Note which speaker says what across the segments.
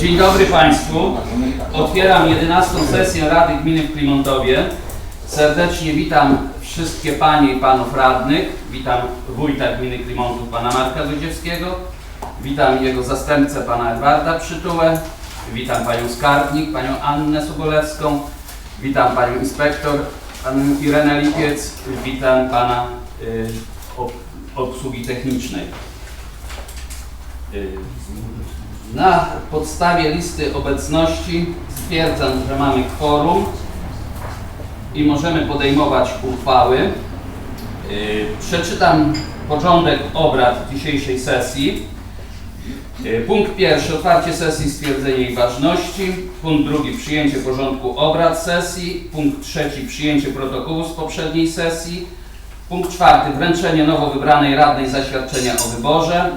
Speaker 1: Dzień dobry Państwu. Otwieram 11 sesję Rady Gminy w Klimontowie. Serdecznie witam wszystkie Panie i Panów Radnych. Witam Wójta Gminy Klimontów, Pana Marka Dudziewskiego. Witam jego zastępcę, Pana Edwarda Przytułę. Witam Panią Skarbnik, Panią Annę Sobolewską. Witam Panią Inspektor, Panią Irenę Lipiec. Witam Pana y, ob- obsługi technicznej. Y, na podstawie listy obecności stwierdzam, że mamy kworum i możemy podejmować uchwały. Yy, Przeczytam porządek obrad dzisiejszej sesji. Yy, Punkt pierwszy, otwarcie sesji, stwierdzenie jej ważności. Punkt drugi, przyjęcie porządku obrad sesji. Punkt trzeci, przyjęcie protokołu z poprzedniej sesji. Punkt czwarty, wręczenie nowo wybranej radnej zaświadczenia o wyborze.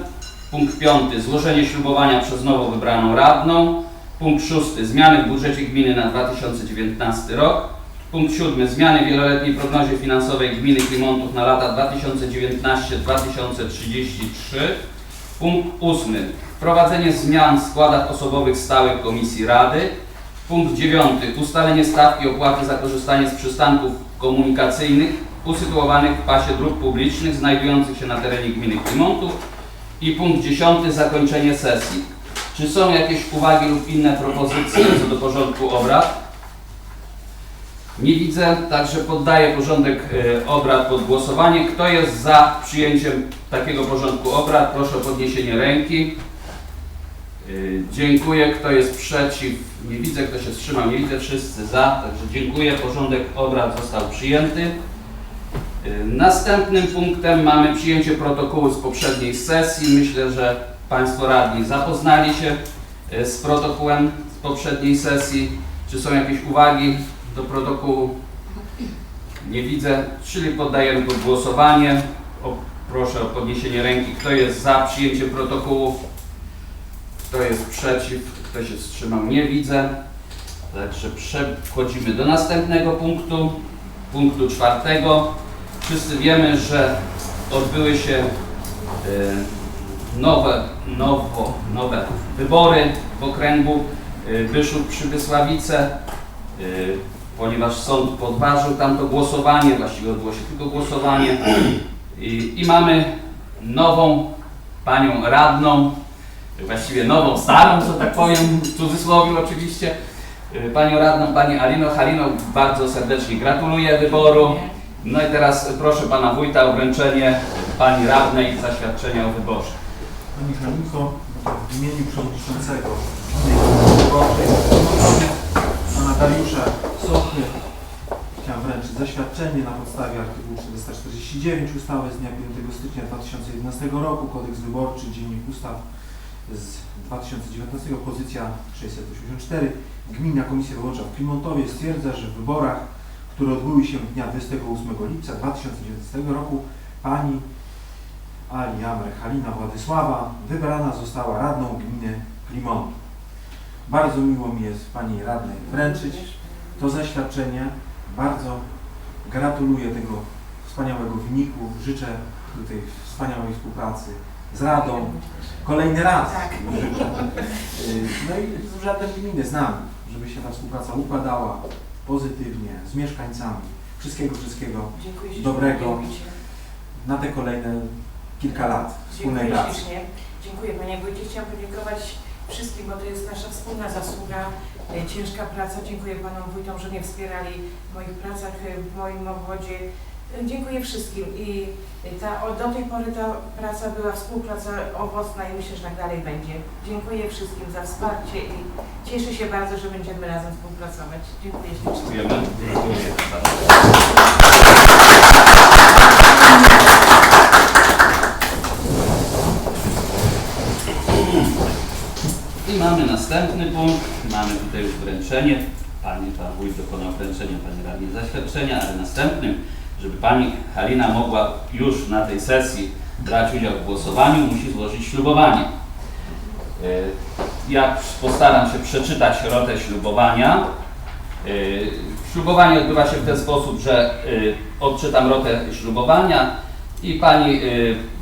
Speaker 1: Punkt piąty, złożenie ślubowania przez nowo wybraną radną. Punkt szósty, zmiany w budżecie gminy na 2019 rok. Punkt siódmy, zmiany w wieloletniej prognozie finansowej gminy Klimontów na lata 2019-2033. Punkt ósmy, wprowadzenie zmian w składach osobowych stałych Komisji Rady. Punkt dziewiąty, ustalenie stawki opłaty za korzystanie z przystanków komunikacyjnych usytuowanych w pasie dróg publicznych znajdujących się na terenie gminy Klimontów. I punkt dziesiąty, zakończenie sesji. Czy są jakieś uwagi lub inne propozycje co do porządku obrad? Nie widzę, także poddaję porządek e, obrad pod głosowanie. Kto jest za przyjęciem takiego porządku obrad? Proszę o podniesienie ręki. E, Dziękuję. Kto jest przeciw? Nie widzę. Kto się wstrzymał? Nie widzę. Wszyscy za. Także dziękuję. Porządek obrad został przyjęty. Następnym punktem mamy przyjęcie protokołu z poprzedniej sesji. Myślę, że Państwo radni zapoznali się e, z protokołem z poprzedniej sesji. Czy są jakieś uwagi do protokołu? Nie widzę, czyli poddajemy pod głosowanie. O, proszę o podniesienie ręki. Kto jest za przyjęciem protokołu? Kto jest przeciw? Kto się wstrzymał? Nie widzę. Także przechodzimy do następnego punktu, punktu czwartego. Wszyscy wiemy, że odbyły się e, nowe, nowo, nowe wybory w okręgu e, Byszów przy Wysławice, e, ponieważ sąd podważył tamto głosowanie, właściwie odbyło się tylko głosowanie i, i mamy nową panią radną, właściwie nową, starą, że tak powiem, w cudzysłowie oczywiście, panią radną, pani Alino Halino, bardzo serdecznie gratuluję wyboru. No i teraz proszę pana wójta o wręczenie pani radnej zaświadczenia o wyborze.
Speaker 2: Pani Halinko, w imieniu przewodniczącego Wyborczej, pana Dariusza Sochy, chciałem wręczyć zaświadczenie na podstawie artykułu 449 ustawy z dnia 5 stycznia 2011 roku, kodeks wyborczy, dziennik ustaw z 2019, pozycja 684. Gmina Komisja Wyborcza w Klimontowie stwierdza, że w wyborach, które odbyły się dnia 28 lipca 2019 roku, pani Ali Amr Halina Władysława wybrana została radną gminy Klimontów. Bardzo miło mi jest Pani radnej wręczyć to zaświadczenie. Bardzo gratuluję tego wspaniałego wyniku. Życzę tutaj wspaniałej współpracy z Radą. Kolejny raz
Speaker 3: Tak.
Speaker 2: życzę. Y, No i z Urzędem Gminy znam, żeby się ta współpraca układała pozytywnie, z mieszkańcami. Wszystkiego, wszystkiego
Speaker 3: Dziękuję.
Speaker 2: Dobrego. Na te kolejne kilka lat wspólnej
Speaker 3: Dziękuję
Speaker 2: pracy.
Speaker 3: ślicznie. Dziękuję Panie Wójcie. Chciałam podziękować wszystkim, bo to jest nasza wspólna zasługa, e, ciężka praca. Dziękuję Panom Wójtom, że mnie wspierali w moich pracach, e, w moim obwodzie. Dziękuję wszystkim i ta, do tej pory ta praca była współpraca owocna i myślę, że tak dalej będzie. Dziękuję wszystkim za wsparcie i cieszę się bardzo, że będziemy razem współpracować. Dziękuję ślicznie.
Speaker 1: Dziękujemy. I mamy następny punkt. Mamy tutaj już wręczenie. Pani Pan Wójt dokonał wręczenia Pani Radnej zaświadczenia, ale następnym, żeby Pani Halina mogła już na tej sesji brać udział w głosowaniu, musi złożyć ślubowanie. E, Ja postaram się przeczytać rotę ślubowania. Y, Ślubowanie odbywa się w ten sposób, że y, odczytam rotę ślubowania I Pani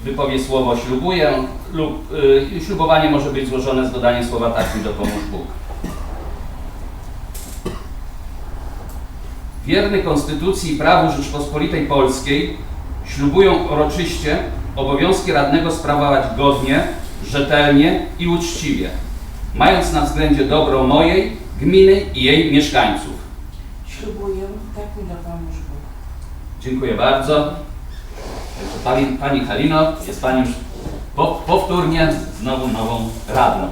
Speaker 1: wypowie słowo ślubuję lub ślubowanie może być złożone z dodaniem słowa tak mi dopomóż Bóg. Wierny Konstytucji i prawu Rzeczpospolitej Polskiej ślubują uroczyście obowiązki radnego sprawować godnie, rzetelnie i uczciwie, mając na względzie dobro mojej gminy i jej mieszkańców.
Speaker 3: Ślubuję, tak mi dopomóż Bóg.
Speaker 1: Dziękuję bardzo. Pani, pani Halino, jest Pani już po, powtórnie znowu nową radną.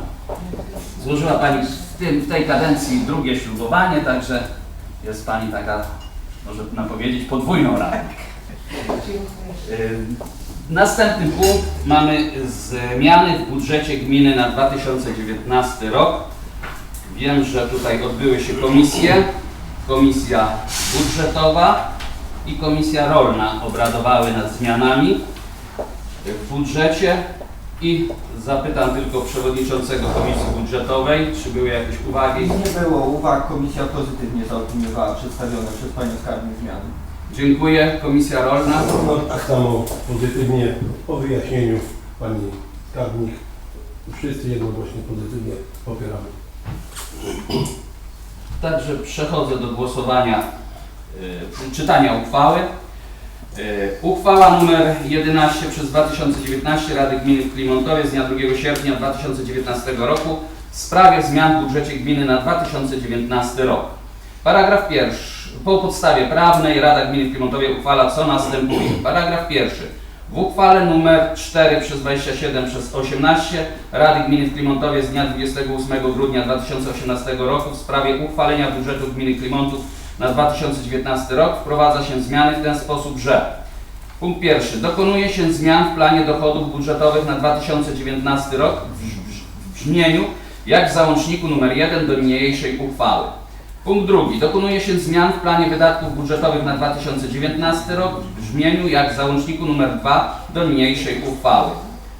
Speaker 1: Złożyła Pani w, tym, w tej kadencji drugie ślubowanie, także jest Pani taka, może nam powiedzieć, podwójną radą.
Speaker 3: Dziękuję.
Speaker 1: Y, Następny punkt mamy zmiany w budżecie gminy na 2019 rok. Wiem, że tutaj odbyły się komisje. Komisja budżetowa i komisja rolna obradowały nad zmianami w budżecie i zapytam tylko przewodniczącego komisji budżetowej, czy były jakieś uwagi.
Speaker 4: Nie było uwag, komisja pozytywnie zaopiniowała przedstawione przez Panią Skarbnik zmiany.
Speaker 1: Dziękuję. Komisja rolna.
Speaker 5: No, tak samo pozytywnie po wyjaśnieniu pani skarbnik. Wszyscy jednogłośnie pozytywnie popieramy.
Speaker 1: Także przechodzę do głosowania, y, czytania uchwały. Y, uchwała numer 11 przez 2019 Rady Gminy w Klimontowie z dnia 2 sierpnia 2019 roku w sprawie zmian w budżecie gminy na 2019 rok. Paragraf pierwszy. Po podstawie prawnej Rada Gminy w Klimontowie uchwala co następuje. Paragraf pierwszy. W uchwale numer 4 przez 27 przez 18 Rady Gminy w Klimontowie z dnia 28 grudnia 2018 roku w sprawie uchwalenia budżetu Gminy Klimontów na 2019 rok wprowadza się zmiany w ten sposób, że Punkt pierwszy. Dokonuje się zmian w planie dochodów budżetowych na 2019 rok w brz- w brzmieniu jak w załączniku numer 1 do niniejszej uchwały. Punkt drugi. Dokonuje się zmian w planie wydatków budżetowych na 2019 rok w brzmieniu jak w załączniku numer 2 do niniejszej uchwały.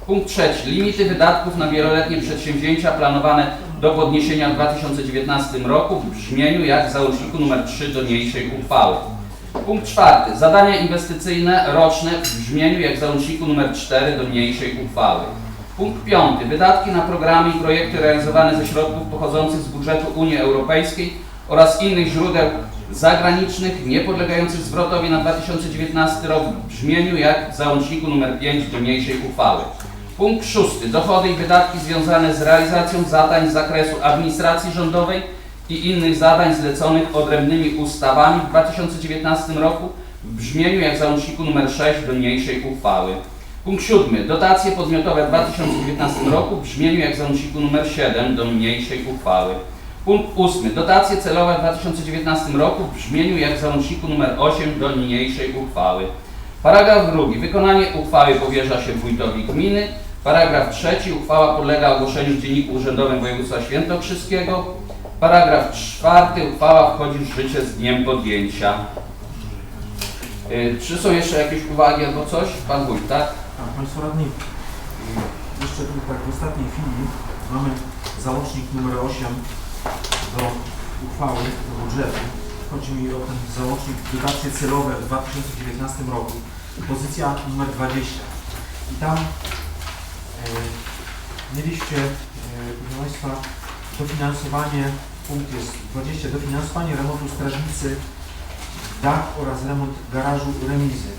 Speaker 1: Punkt trzeci. Limity wydatków na wieloletnie przedsięwzięcia planowane do podniesienia w 2019 roku w brzmieniu jak w załączniku numer 3 do niniejszej uchwały. Punkt czwarty. Zadania inwestycyjne roczne w brzmieniu jak w załączniku numer 4 do niniejszej uchwały. Punkt piąty. Wydatki na programy i projekty realizowane ze środków pochodzących z budżetu Unii Europejskiej oraz innych źródeł zagranicznych niepodlegających zwrotowi na 2019 rok w brzmieniu jak w załączniku numer 5 do niniejszej uchwały. Punkt szósty. Dochody i wydatki związane z realizacją zadań z zakresu administracji rządowej i innych zadań zleconych odrębnymi ustawami w 2019 roku w brzmieniu jak w załączniku numer 6 do niniejszej uchwały. Punkt siódmy. Dotacje podmiotowe w 2019 roku w brzmieniu jak w załączniku numer 7 do niniejszej uchwały. Punkt ósmy. Dotacje celowe w 2019 roku w brzmieniu jak w załączniku numer 8 do niniejszej uchwały. Paragraf drugi. Wykonanie uchwały powierza się wójtowi gminy. Paragraf trzeci. Uchwała podlega ogłoszeniu w Dzienniku Urzędowym Województwa Świętokrzyskiego. Paragraf czwarty. Uchwała wchodzi w życie z dniem podjęcia. Y, Czy są jeszcze jakieś uwagi albo coś? Pan wójt, tak?
Speaker 2: Tak, Państwo Radni, jeszcze tu tak w ostatniej chwili mamy załącznik numer 8 do uchwały, do budżetu. Chodzi mi o ten załącznik dotacje celowe w 2019 roku, pozycja numer 20. I tam e, mieliście, e, proszę Państwa, dofinansowanie, punkt jest 20, dofinansowanie remontu strażnicy, dach oraz remont garażu remizy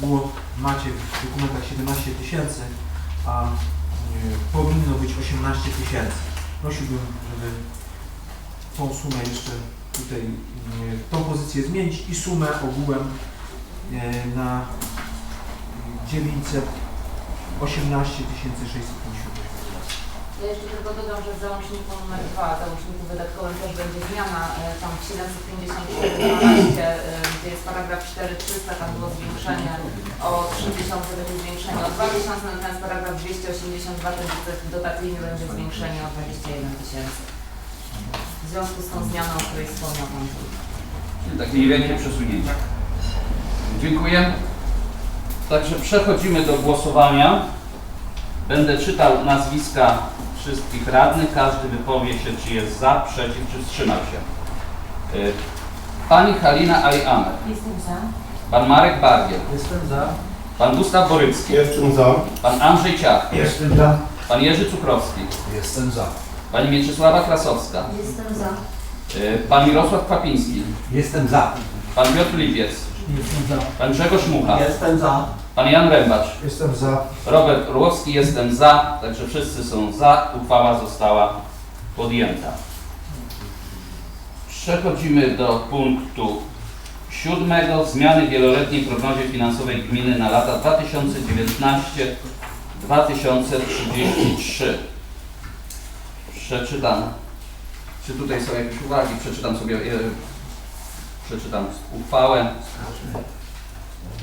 Speaker 2: było, macie w dokumentach 17 tysięcy, a e, powinno być 18 tysięcy. Prosiłbym, żeby tą sumę jeszcze tutaj, e, tą pozycję zmienić i sumę ogółem e, na e, 918 650.
Speaker 6: Ja jeszcze tylko dodam, że w załączniku numer 2, załączniku wydatkowym też będzie zmiana, e, tam w 754 e, gdzie jest paragraf 4300, tam było zwiększenie o 3000, będzie zwiększenie o 2000, natomiast paragraf 282, ten dotacyjny będzie zwiększenie o 21 tysięcy. W związku z tą zmianą, o której wspomniał Pan.
Speaker 1: Czyli takie niewielkie przesunięcie. Dziękuję. Także przechodzimy do głosowania. Będę czytał nazwiska wszystkich radnych. Każdy wypowie się, czy jest za, przeciw, czy wstrzymał się. Y, Pani Halina Ali Amer.
Speaker 6: Jestem za.
Speaker 1: Pan Marek Bargiel.
Speaker 4: Jestem za.
Speaker 1: Pan Gustaw Borycki.
Speaker 5: Jestem za.
Speaker 1: Pan Andrzej Ciach.
Speaker 7: Jestem za.
Speaker 1: Pan Jerzy Cukrowski.
Speaker 7: Jestem za.
Speaker 1: Pani Mieczysława Krasowska.
Speaker 6: Jestem za.
Speaker 1: y, Pan Mirosław Papiński.
Speaker 7: Jestem za.
Speaker 1: Pan Piotr Lipiec.
Speaker 7: Jestem za.
Speaker 1: Pan Grzegorz Mucha.
Speaker 4: Jestem za.
Speaker 1: Pan Jan Rębacz.
Speaker 7: Jestem za.
Speaker 1: Robert Orłowski, jestem za, także wszyscy są za. Uchwała została podjęta. Przechodzimy do punktu siódmego. Zmiany w wieloletniej prognozie finansowej gminy na lata 2019-2033. Przeczytam. Czy tutaj są jakieś uwagi? Przeczytam sobie, e, przeczytam uchwałę.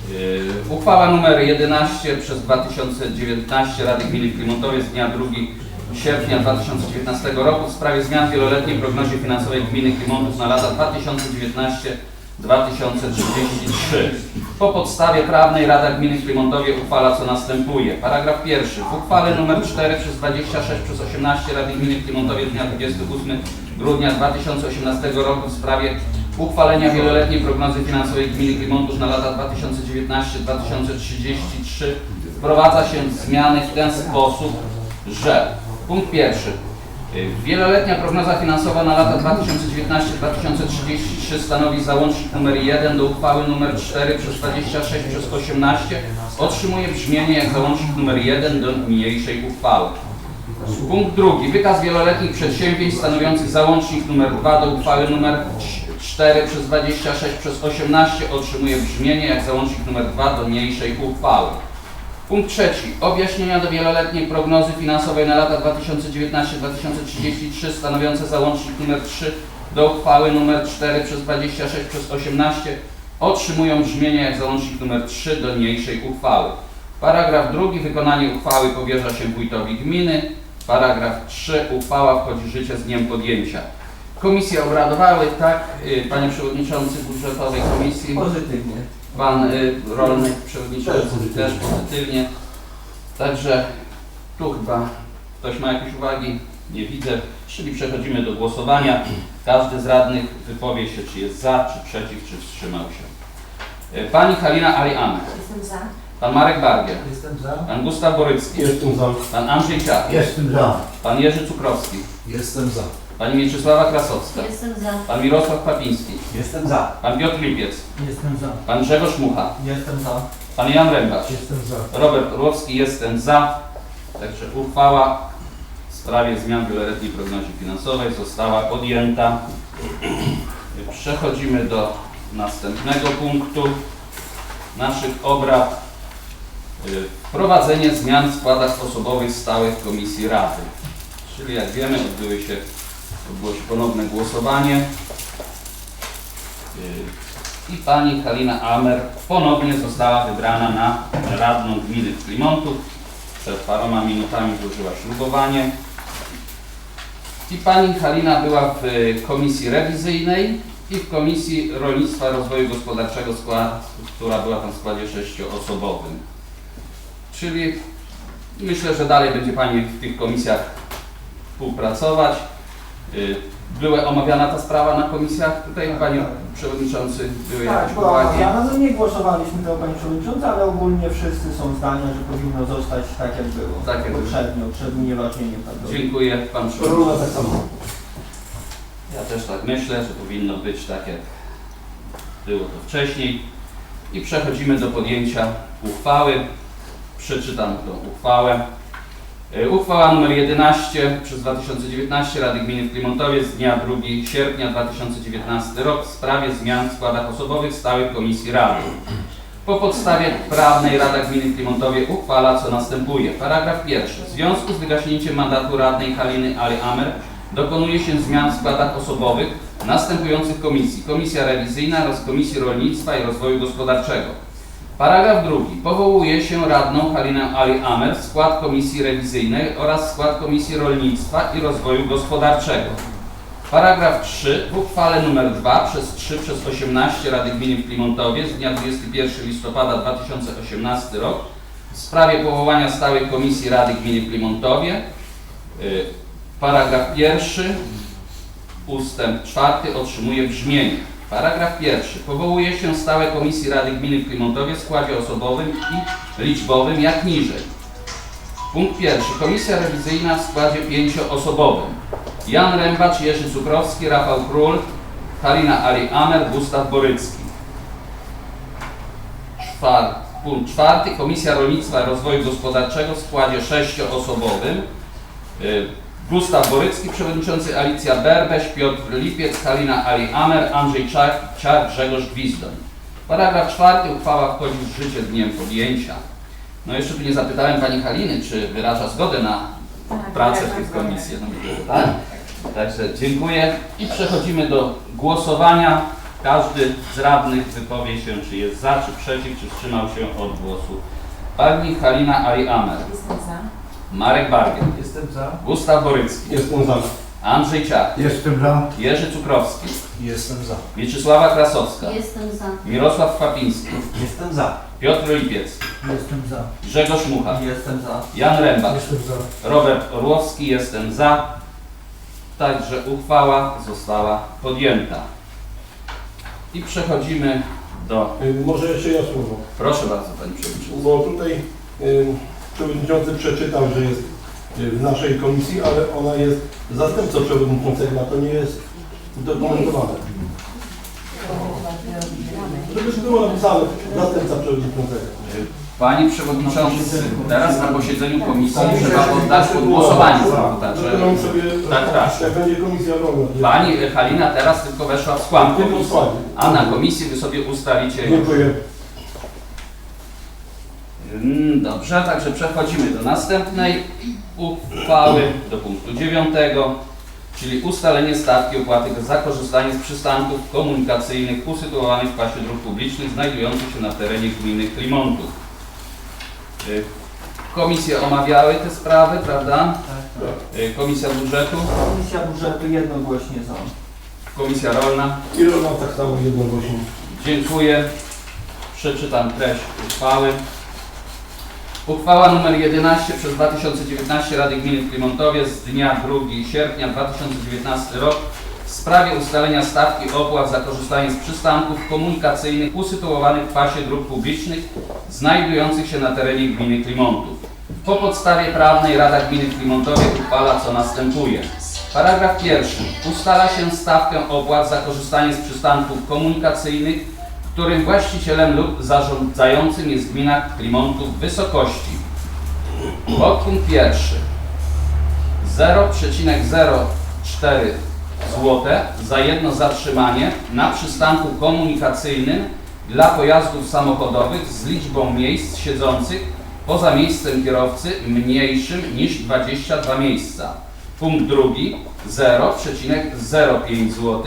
Speaker 1: Yy, Uchwała nr 11 przez 2019 Rady Gminy w Klimontowie z dnia 2 sierpnia 2019 roku w sprawie zmian w wieloletniej prognozie finansowej Gminy Klimontów na lata 2019-2033. Po podstawie prawnej Rada Gminy w Klimontowie uchwala co następuje. Paragraf pierwszy. W uchwale nr 4 przez 26 przez 18 Rady Gminy z dnia 28 grudnia 2018 roku w sprawie uchwalenia wieloletniej prognozy finansowej Gminy Klimontów na lata 2019-2033 wprowadza się zmiany w ten sposób, że punkt pierwszy. Y, Wieloletnia prognoza finansowa na lata 2019-2033 stanowi załącznik nr 1 do uchwały nr 4 przez 26 przez 18 otrzymuje brzmienie jak załącznik nr 1 do niniejszej uchwały. Punkt drugi. Wykaz wieloletnich przedsięwzięć stanowiących załącznik nr 2 do uchwały nr 4 przez 26 przez 18 otrzymuje brzmienie jak załącznik nr 2 do niniejszej uchwały. Punkt trzeci. Objaśnienia do wieloletniej prognozy finansowej na lata 2019-2033 stanowiące załącznik nr 3 do uchwały nr 4 przez 26 przez 18 otrzymują brzmienie jak załącznik nr 3 do niniejszej uchwały. Paragraf drugi. Wykonanie uchwały powierza się wójtowi gminy. Paragraf 3. Uchwała wchodzi w życie z dniem podjęcia. Komisje obradowały, tak? Y, Panie Przewodniczący Budżetowej Komisji.
Speaker 4: Pozytywnie.
Speaker 1: Pan y, Rolny, Przewodniczący,
Speaker 5: Też pozytywnie.
Speaker 1: też pozytywnie. Także tu chyba ktoś ma jakieś uwagi? Nie widzę. Czyli przechodzimy do głosowania. Każdy z radnych wypowie się, czy jest za, czy przeciw, czy wstrzymał się. Y, Pani Halina Ali-Amer,
Speaker 6: Jestem za.
Speaker 1: Pan Marek Bargiel,
Speaker 7: Jestem za.
Speaker 1: Pan Gustaw Borycki,
Speaker 5: Jestem za.
Speaker 1: Pan Andrzej Ciach,
Speaker 7: Jestem za.
Speaker 1: Pan Jerzy Cukrowski,
Speaker 7: Jestem za.
Speaker 1: Pani Mieczysława Krasowska,
Speaker 6: Jestem za.
Speaker 1: Pan Mirosław Papiński,
Speaker 7: Jestem za.
Speaker 1: Pan Piotr Lipiec,
Speaker 7: Jestem za.
Speaker 1: Pan Grzegorz Mucha,
Speaker 4: Jestem za.
Speaker 1: Pan Jan Rębacz,
Speaker 7: Jestem za.
Speaker 1: Robert Orłowski, jestem za. Także uchwała w sprawie zmian w wieloletniej prognozie finansowej została podjęta. Przechodzimy do następnego punktu naszych obrad. Y, Wprowadzenie zmian w składach osobowych stałych Komisji Rady. Czyli jak wiemy odbyły się, odbyło się ponowne głosowanie. I pani Halina Amer ponownie została wybrana na radną gminy Klimontów. Przed paroma minutami złożyła ślubowanie. I pani Halina była w komisji rewizyjnej i w komisji rolnictwa rozwoju gospodarczego, która była tam w składzie sześcioosobowym. Czyli myślę, że dalej będzie pani w tych komisjach współpracować. Y, Była omawiana ta sprawa na komisjach. Tutaj Panie Przewodniczący były
Speaker 4: Tak,
Speaker 1: jakieś
Speaker 4: była
Speaker 1: uwagi.
Speaker 4: omawiana. No nie głosowaliśmy tego Panie Przewodniczący, ale ogólnie wszyscy są zdania, że powinno zostać tak jak było.
Speaker 1: Tak jak było.
Speaker 4: Poprzednio, przed unieważnieniem tak
Speaker 1: Dziękuję Pan Przewodniczący.
Speaker 5: tak samo.
Speaker 1: Ja też tak myślę, że powinno być tak jak było to wcześniej. I przechodzimy do podjęcia uchwały. Przeczytam tą uchwałę. E, Uchwała nr 11 przez 2019 Rady Gminy w Klimontowie z dnia 2 sierpnia 2019 rok w sprawie zmian w składach osobowych stałych Komisji Rady. Po podstawie prawnej Rada Gminy w Klimontowie uchwala co następuje. Paragraf pierwszy. W związku z wygaśnięciem mandatu radnej Haliny Ali Amer dokonuje się zmian w składach osobowych następujących komisji. Komisja rewizyjna oraz Komisji Rolnictwa i Rozwoju Gospodarczego. Paragraf drugi. Powołuje się radną Halinę Ali Amer w skład Komisji Rewizyjnej oraz skład Komisji Rolnictwa i Rozwoju Gospodarczego. Paragraf 3. W uchwale nr 2 przez 3 przez 18 Rady Gminy w Klimontowie z dnia 21 listopada 2018 rok w sprawie powołania stałej Komisji Rady Gminy w Klimontowie. y, Paragraf 1. Ustęp 4 otrzymuje brzmienie. Paragraf pierwszy. Powołuje się stałe komisji Rady Gminy w Klimontowie w składzie osobowym i liczbowym jak niżej. Punkt pierwszy. Komisja rewizyjna w składzie pięcioosobowym. Jan Rębacz, Jerzy Cukrowski, Rafał Król, Halina Ali Amer, Gustaw Borycki. Punkt czwarty. Komisja Rolnictwa i Rozwoju Gospodarczego w składzie sześcioosobowym. Gustaw Borycki, przewodniczący Alicja Berbeś, Piotr Lipiec, Halina Ali Amer, Andrzej Czar, Czar Grzegorz Gwizdoń. Paragraf czwarty. Uchwała wchodzi w życie dniem podjęcia. No jeszcze tu nie zapytałem Pani Haliny, czy wyraża zgodę na
Speaker 3: Tak,
Speaker 1: pracę
Speaker 3: tak,
Speaker 1: w tej
Speaker 3: tak,
Speaker 1: komisji. No tak. Także dziękuję i przechodzimy do głosowania. Każdy z radnych wypowie się, czy jest za, czy przeciw, czy wstrzymał się od głosu. Pani Halina Ali Amer,
Speaker 3: Jestem za.
Speaker 1: Marek Bargiel,
Speaker 7: Jestem za.
Speaker 1: Gustaw Borycki,
Speaker 5: Jestem za.
Speaker 1: Andrzej Ciach,
Speaker 7: Jestem za.
Speaker 1: Jerzy Cukrowski,
Speaker 7: Jestem za.
Speaker 1: Mieczysława Krasowska,
Speaker 6: Jestem za.
Speaker 1: Mirosław Papiński,
Speaker 7: Jestem za.
Speaker 1: Piotr Lipiec,
Speaker 7: Jestem za.
Speaker 1: Grzegorz Mucha,
Speaker 4: Jestem za.
Speaker 1: Jan Rębacz,
Speaker 7: Jestem za.
Speaker 1: Robert Orłowski, jestem za. Także uchwała została podjęta. I przechodzimy do.
Speaker 5: Y, Może jeszcze ja słowo.
Speaker 1: Proszę bardzo, Panie Przewodniczący.
Speaker 5: Bo tutaj y, przewodniczący przeczytał, że jest y, w naszej komisji, ale ona jest zastępcą przewodniczącego, a to nie jest udokumentowane. Żeby było napisane zastępca przewodniczącego.
Speaker 1: Panie Przewodniczący, teraz na posiedzeniu komisji trzeba poddać pod głosowanie
Speaker 5: sobie,
Speaker 1: Tak, tak.
Speaker 5: jak będzie komisja rolna.
Speaker 1: Pani Halina teraz tylko weszła w skład komisji, a na komisji Wy sobie ustalicie.
Speaker 5: Dziękuję.
Speaker 1: Mm, Dobrze, także przechodzimy do następnej uchwały, do punktu dziewiątego, czyli ustalenie stawki opłaty za korzystanie z przystanków komunikacyjnych usytuowanych w pasie dróg publicznych znajdujących się na terenie gminy Klimontów. Y, Komisje omawiały te sprawy, prawda?
Speaker 4: Tak,
Speaker 1: Y, Komisja budżetu,
Speaker 4: Komisja budżetu jednogłośnie za.
Speaker 1: komisja rolna.
Speaker 5: I rolna tak samo jednogłośnie.
Speaker 1: Dziękuję. Przeczytam treść uchwały. Uchwała nr 11 przez 2019 Rady Gminy w Klimontowie z dnia 2 sierpnia 2019 rok w sprawie ustalenia stawki opłat za korzystanie z przystanków komunikacyjnych usytuowanych w pasie dróg publicznych znajdujących się na terenie gminy Klimontów. Po podstawie prawnej Rada Gminy Klimontowie uchwala co następuje. Paragraf pierwszy. Ustala się stawkę opłat za korzystanie z przystanków komunikacyjnych, którym właścicielem lub zarządzającym jest gmina Klimontów wysokości. Podpunkt pierwszy. 0,04 zł za jedno zatrzymanie na przystanku komunikacyjnym dla pojazdów samochodowych z liczbą miejsc siedzących poza miejscem kierowcy mniejszym niż 22 miejsca. Punkt drugi 0,05 zł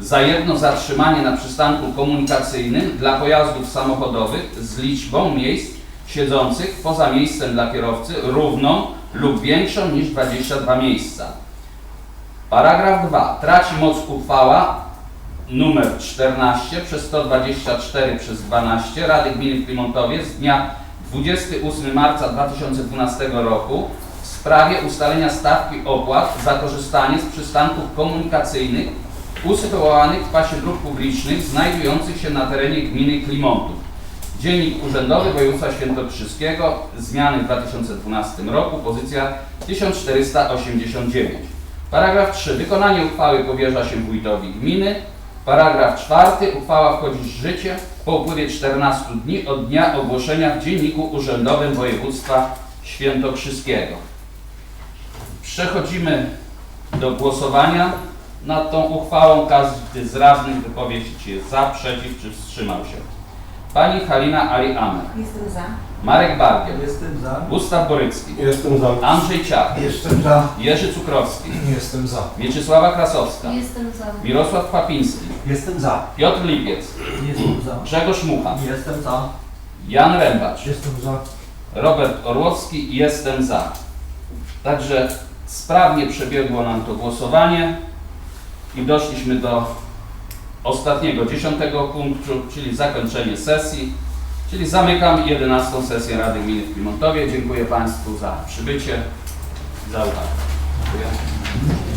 Speaker 1: za jedno zatrzymanie na przystanku komunikacyjnym dla pojazdów samochodowych z liczbą miejsc siedzących poza miejscem dla kierowcy równą lub większą niż 22 miejsca. Paragraf 2. Traci moc uchwała numer 14 przez 124 przez 12 Rady Gminy w Klimontowie z dnia 28 marca 2012 roku w sprawie ustalenia stawki opłat za korzystanie z przystanków komunikacyjnych usytuowanych w pasie dróg publicznych znajdujących się na terenie gminy Klimontów. Dziennik Urzędowy Województwa Świętokrzyskiego, zmiany w 2012 roku, pozycja 1489. Paragraf 3. Wykonanie uchwały powierza się wójtowi gminy. Paragraf 4. Uchwała wchodzi w życie po upływie 14 dni od dnia ogłoszenia w Dzienniku Urzędowym Województwa Świętokrzyskiego. Przechodzimy do głosowania nad tą uchwałą. Każdy z radnych wypowie się, czy jest za, przeciw, czy wstrzymał się. Pani Halina Ali Amer,
Speaker 3: Jestem za.
Speaker 1: Marek Bargiel,
Speaker 7: Jestem za.
Speaker 1: Gustaw Borycki,
Speaker 5: Jestem za.
Speaker 1: Andrzej Ciach,
Speaker 7: Jestem za.
Speaker 1: Jerzy Cukrowski,
Speaker 7: Jestem za.
Speaker 1: Mieczysława Krasowska,
Speaker 6: Jestem za.
Speaker 1: Mirosław Papiński,
Speaker 7: Jestem za.
Speaker 1: Piotr Lipiec,
Speaker 7: Jestem za.
Speaker 1: Grzegorz Mucha,
Speaker 4: Jestem za.
Speaker 1: Jan Rębacz,
Speaker 7: Jestem za.
Speaker 1: Robert Orłowski, jestem za. Także sprawnie przebiegło nam to głosowanie i doszliśmy do ostatniego, dziesiątego punktu, czyli zakończenie sesji. Czyli zamykam 11 sesję Rady Gminy w Klimontowie. Dziękuję Państwu za przybycie, za uwagę. Dziękuję.